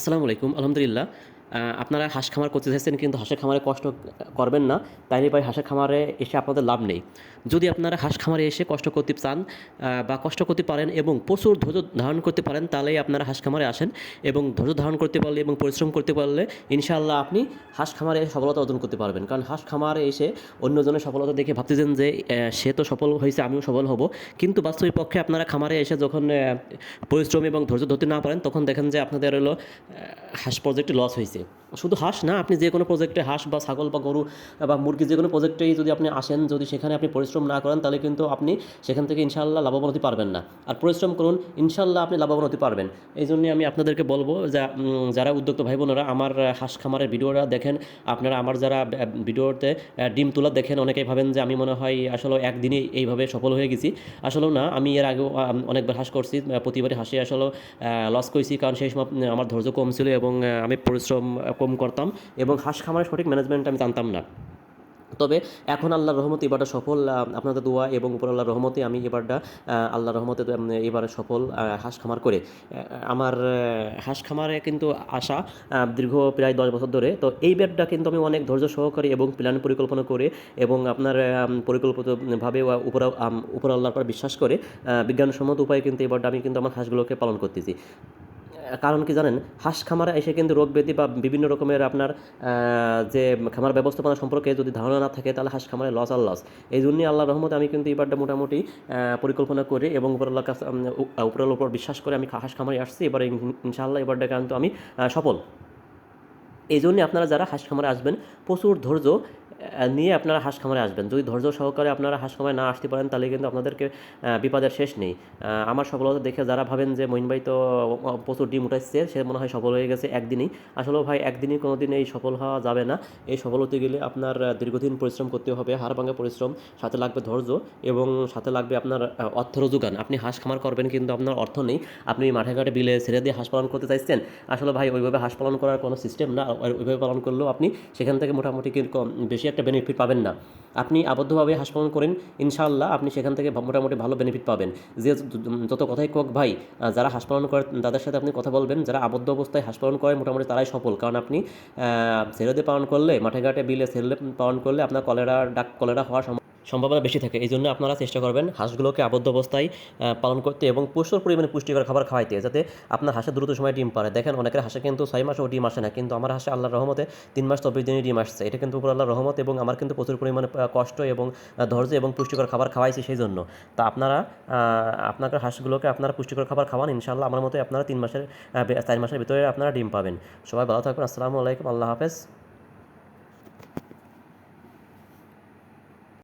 আসসালামু আলাইকুম আলহামদুলিল্লাহ। আপনারা হাঁস খামার করতে চাইছেন কিন্তু হাঁসের খামারে কষ্ট করবেন না তাই ভাই হাঁসের খামারে এসে আপনাদের লাভ নেই। যদি আপনারা হাঁস খামারে এসে কষ্ট করতে চান বা কষ্ট করতে পারেন এবং প্রচুর ধৈর্য ধারণ করতে পারেন, তাহলেই আপনারা হাঁস খামারে আসেন এবং ধৈর্য ধারণ করতে পারলে এবং পরিশ্রম করতে পারলে ইনশাআল্লাহ আপনি হাঁস খামারে সফলতা অর্জন করতে পারবেন। কারণ হাঁস খামারে এসে অন্যজনের সফলতা দেখে ভাবতেছেন যে সে তো সফল হয়েছে, আমিও সফল হব। কিন্তু বাস্তবিক পক্ষে আপনারা খামারে এসে যখন পরিশ্রম এবং ধৈর্য ধরতে না পারেন, তখন দেখেন যে আপনাদের হলো হাঁস প্রজেক্টে লস হয়েছে। শুধু হাঁস না, আপনি যে কোনো প্রজেক্টে হাঁস বা ছাগল বা গরু বা মুরগি যে কোনো প্রজেক্টেই যদি আপনি আসেন, যদি সেখানে আপনি পরিশ্রম না করেন, তাহলে কিন্তু আপনি সেখান থেকে ইনশাল্লাহ লাভবান হতে পারবেন না। আর পরিশ্রম করুন ইনশাল্লাহ আপনি লাভবান হতে পারবেন। এই জন্যে আমি আপনাদেরকে বলব যা যারা উদ্যোক্তা ভাই বোনেরা আমার হাঁস খামারের ভিডিওটা দেখেন, আপনারা আমার যারা ভিডিওতে ডিম তোলা দেখেন, অনেকেই ভাবেন যে আমি মনে হয় আসলে একদিনই এইভাবে সফল হয়ে গেছি। আসলেও না, আমি এর আগেও অনেকবার হাঁস করছি প্রতিবারই হাসি আসলে লস করেছি, কারণ সেই সময় আমার ধৈর্য কম ছিল এবং আমি পরিশ্রম কম করতাম এবং হাঁস খামারের সঠিক ম্যানেজমেন্ট আমি জানতাম না। তবে এখন আল্লাহর রহমতে এবারটা সফল আপনাদের দোয়া এবং উপর আল্লাহর রহমতে আমি এবারটা আল্লাহর রহমতে এবারে সফল হাঁস খামার করে। আমার হাঁস খামারে কিন্তু আসা দীর্ঘ প্রায় দশ বছর ধরে। তো এই ব্যাটটা কিন্তু আমি অনেক ধৈর্য সহকারে এবং প্ল্যান পরিকল্পনা করে এবং আপনার পরিকল্পিতভাবে উপর উপর আল্লাহর পর বিশ্বাস করে বিজ্ঞানসম্মত উপায়ে কিন্তু এবারটা আমি কিন্তু আমার হাঁসগুলোকে পালন করতেছি। কারণ কি জানেন? হাঁস খামারে এসে কিন্তু রোগ ব্যাধি বা বিভিন্ন রকমের আপনার যে খামার ব্যবস্থাপনা সম্পর্কে যদি ধারণা না থাকে তাহলে হাঁস খামারে লস আর লস। এই জন্যই আল্লাহ রহমতে আমি কিন্তু এবারটা মোটামুটি পরিকল্পনা করি এবং উপরআল্লাহ কাছে উম, উপর বিশ্বাস করে আমি হাঁস খামারে আসছি। এবার ইন- ইনশাআল্লাহ এবারটা কিন্তু আমি সফল। এই জন্যে আপনারা যারা হাঁস খামারে আসবেন, প্রচুর ধৈর্য নিয়ে আপনারা হাঁস খামারে আসবেন। যদি ধৈর্য সহকারে আপনারা হাঁস খামারে না আসতে পারেন, তাহলে কিন্তু আপনাদেরকে বিপদের শেষ নেই। আমার সফলতা দেখে যারা ভাবেন যে মহিন ভাই তো প্রচুর ডিম উঠাইছে, সে মনে হয় সফল হয়ে গেছে একদিনই। আসলে ভাই, একদিনই কোনো দিন এই সফল হওয়া যাবে না। এই সফল হতে গেলে আপনার দীর্ঘদিন পরিশ্রম করতে হবে, হাড় ভাঙা পরিশ্রম, সাথে লাগবে ধৈর্য এবং সাথে লাগবে আপনার অর্থের যোগান। আপনি হাঁস খামার করবেন কিন্তু আপনার অর্থ নেই। আপনি মাঠে ঘাটে বিলে ছেড়ে দিয়ে হাঁস পালন করতে চাইছেন। আসলে ভাই, ওইভাবে হাঁস পালন করার কোনো সিস্টেম না। ওইভাবে পালন করলেও আপনি সেখান থেকে মোটামুটি কিন্তু বেশি একটা বেনিফিট পাবেন না। আপনি আবদ্ধভাবে হাঁস পালন করেন, ইনশাআল্লাহ আপনি সেখান থেকে মোটামুটি ভালো বেনিফিট পাবেন। যে যত কথাই কোক ভাই যারা হাঁস পালন করে তাদের সাথে আপনি কথা বলবেন, যারা আবদ্ধ অবস্থায় হাঁস পালন করে মোটামুটি তারাই সফল। কারণ আপনি ছেলেদের পালন করলে, মাঠে ঘাটে বিলে ছেড়ে পালন করলে আপনার কলেরা ডাক কলেরা হওয়ার সম্ভাবনা বেশি থাকে। এই জন্য আপনারা চেষ্টা করবেন হাঁসগুলোকে আবদ্ধ অবস্থায় পালন করতে এবং প্রচুর পরিমাণে পুষ্টিকর খাবার খাওয়াইতে যাতে আপনার হাঁসে দ্রুত সময় ডিম পারে। দেখেন অনেকের হাঁসে কিন্তু ছয় মাসও ডিম আসে না কিন্তু আমার হাঁসে আল্লাহর রহমতে তিন মাস চব্বিশ দিনই ডিম আসছে। এটা কিন্তু উপর আল্লাহর রহমত এবং আমার কিন্তু প্রচুর পরিমাণে কষ্ট এবং ধৈর্য এবং পুষ্টিকর খাবার খাওয়াইছি সেই জন্য তা আপনারা আহ, আপনাদের হাঁসগুলোকে আপনারা পুষ্টিকর খাবার খাওয়ান ইনশাআল্লাহ আমার মতে আপনারা তিন মাসের চার মাসের ভিতরে আপনারা ডিম পাবেন। সবাই ভালো থাকবেন আসসালামু আলাইকুম আল্লাহ হাফেজ।